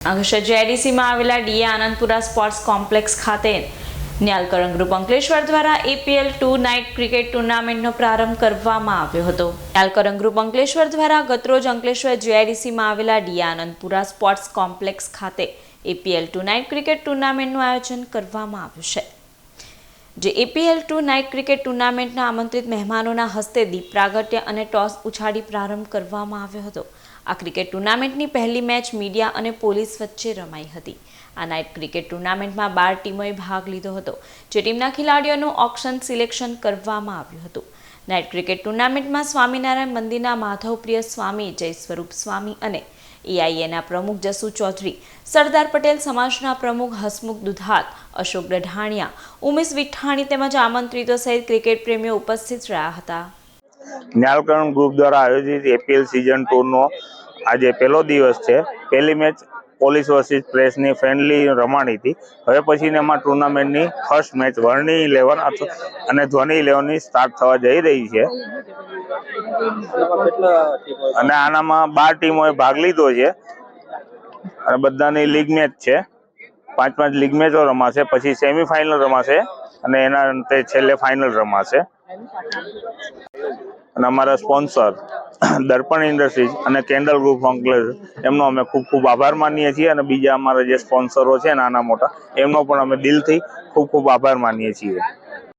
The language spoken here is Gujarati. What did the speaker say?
અંકલેશ્વર જેડીસીમાં આવેલા ડીએ આનંદપુરા સ્પોર્ટ્સ કોમ્પ્લેક્સ ખાતે ન્યાલકરણ ગ્રુપ અંકલેશ્વર દ્વારા એપીએલ ટુ નાઇટ ક્રિકેટ ટુર્નામેન્ટનો પ્રારંભ કરવામાં આવ્યો હતો. ન્યાલકરણ ગ્રુપ અંકલેશ્વર દ્વારા ગતરોજ અંકલેશ્વર જેઆઈડીસીમાં આવેલા ડીએ આનંદપુરા સ્પોર્ટ્સ કોમ્પ્લેક્સ ખાતે એપીએલ ટુ નાઇટ ક્રિકેટ ટુર્નામેન્ટનું આયોજન કરવામાં આવ્યું છે. જે એપીએલ ટુ નાઇટ ક્રિકેટ ટુર્નામેન્ટના આમંત્રિત મહેમાનોના હસ્તે દીપ પ્રાગટ્ય અને ટોસ ઉછાળી પ્રારંભ કરવામાં આવ્યો હતો. આ ક્રિકેટ ટુર્નામેન્ટની પહેલી મેચ મીડિયા અને પોલીસ વચ્ચે રમાઈ હતી. આ નાઇટ ક્રિકેટ ટુર્નામેન્ટમાં બાર ટીમોએ ભાગ લીધો હતો. જે ટીમના ખેલાડીઓનું ઓપ્શન સિલેક્શન કરવામાં આવ્યું હતું. નાઇટ ક્રિકેટ ટુર્નામેન્ટમાં સ્વામિનારાયણ મંદિરના માધવપ્રિય સ્વામી જય સ્વામી અને એઆઈએના પ્રમુખ જસુ ચૌધરી, સરદાર પટેલ સમાજના પ્રમુખ હસમુખ દુધાત અશોક ડઢાણિયા, ઉમેશ વિઠાણી તેમજ આમંત્રિતો સહિત ક્રિકેટ પ્રેમીઓ ઉપસ્થિત રહ્યા હતા. જ્ઞાલકરણ ગ્રુપ દ્વારા આયોજિત એપીએલ સિઝન ટુરનો આજે પહેલો દિવસ છે. પહેલી મેચ પોલીસ વર્સિસ પ્રેસની ફ્રેન્ડલી રમાણી હતી. હવે પછી એમાં ટુર્નામેન્ટની ફર્સ્ટ મેચ વર્ણી ઇલેવન અને ધ્વની ઇલેવનની સ્ટાર્ટ થવા જઈ રહી છે. અને આનામાં બાર ટીમોએ ભાગ લીધો છે. અને બધાની લીગ મેચ છે. પાંચ પાંચ લીગ મેચો રમાશે, પછી સેમીફાઇનલ રમાશે અને એના અંતે છેલ્લે ફાઇનલ રમાશે. અને અમારા સ્પોન્સર દર્પણ ઇન્ડસ્ટ્રીઝ અને કેન્ડલ ગ્રુપ અંકલેજ એમનો અમે ખૂબ ખૂબ આભાર માનીએ છીએ અને બીજા અમારા જે સ્પોન્સરો છે નાના મોટા, એમનો પણ અમે દિલથી ખૂબ ખૂબ આભાર માનીએ છીએ.